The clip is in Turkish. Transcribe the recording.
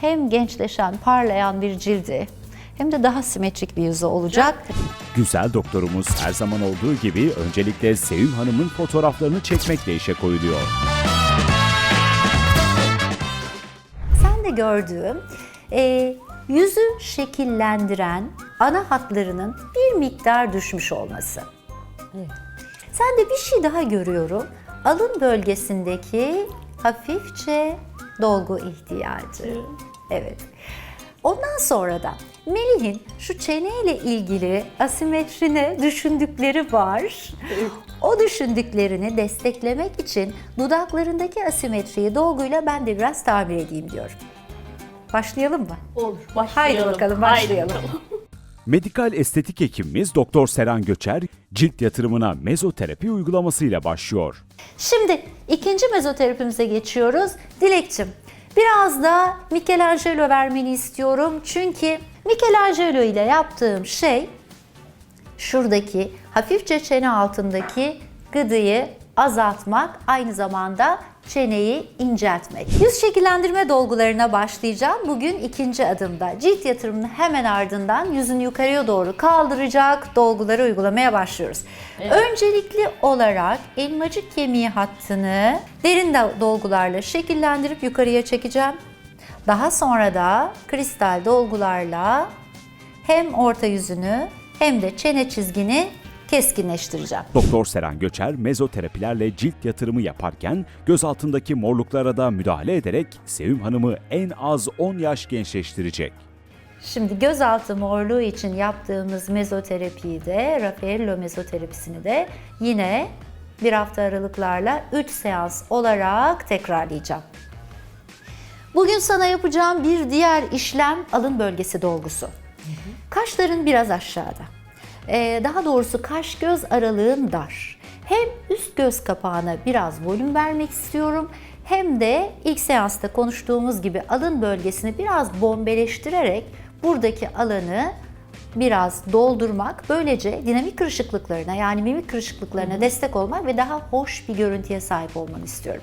hem gençleşen, parlayan bir cildi hem de daha simetrik bir yüzü olacak. Güzel doktorumuz her zaman olduğu gibi öncelikle Sevim Hanım'ın fotoğraflarını çekmekle işe koyuluyor. Sen de gördüğüm e, yüzü şekillendiren ana hatlarının bir miktar düşmüş olması. Sen de bir şey daha görüyorum. Alın bölgesindeki hafifçe dolgu ihtiyacı. Evet. Ondan sonra da Melih'in şu çeneyle ilgili asimetrine düşündükleri var. O düşündüklerini desteklemek için dudaklarındaki asimetriyi dolguyla ben de biraz tamir edeyim diyorum. Başlayalım mı? Olur. Haydi Başlayalım. bakalım Haydi başlayalım. bakalım. Medikal estetik hekimimiz Doktor Seren Göçer, cilt yatırımına mezoterapi uygulamasıyla başlıyor. Şimdi ikinci mezoterapimize geçiyoruz. Dilekçim biraz da Michelangelo vermeni istiyorum. Çünkü Michelangelo ile yaptığım şey şuradaki hafifçe çene altındaki gıdıyı azaltmak, aynı zamanda çeneyi inceltmek. Yüz şekillendirme dolgularına başlayacağım. Bugün ikinci adımda. Cilt yatırımının hemen ardından yüzünü yukarıya doğru kaldıracak dolguları uygulamaya başlıyoruz. Öncelikli olarak elmacık kemiği hattını derin de- dolgularla şekillendirip yukarıya çekeceğim. Daha sonra da kristal dolgularla hem orta yüzünü hem de çene çizgini keskinleştireceğim. Doktor Seren Göçer mezoterapilerle cilt yatırımı yaparken göz altındaki morluklara da müdahale ederek Sevim Hanım'ı en az 10 yaş gençleştirecek. Şimdi gözaltı morluğu için yaptığımız mezoterapiyi de, Raffaello mezoterapisini de yine bir hafta aralıklarla 3 seans olarak tekrarlayacağım. Bugün sana yapacağım bir diğer işlem alın bölgesi dolgusu. Kaşların biraz aşağıda. Ee, daha doğrusu kaş göz aralığın dar. Hem üst göz kapağına biraz volüm vermek istiyorum hem de ilk seansta konuştuğumuz gibi alın bölgesini biraz bombeleştirerek buradaki alanı biraz doldurmak, böylece dinamik kırışıklıklarına yani mimik kırışıklıklarına destek olmak ve daha hoş bir görüntüye sahip olmanı istiyorum.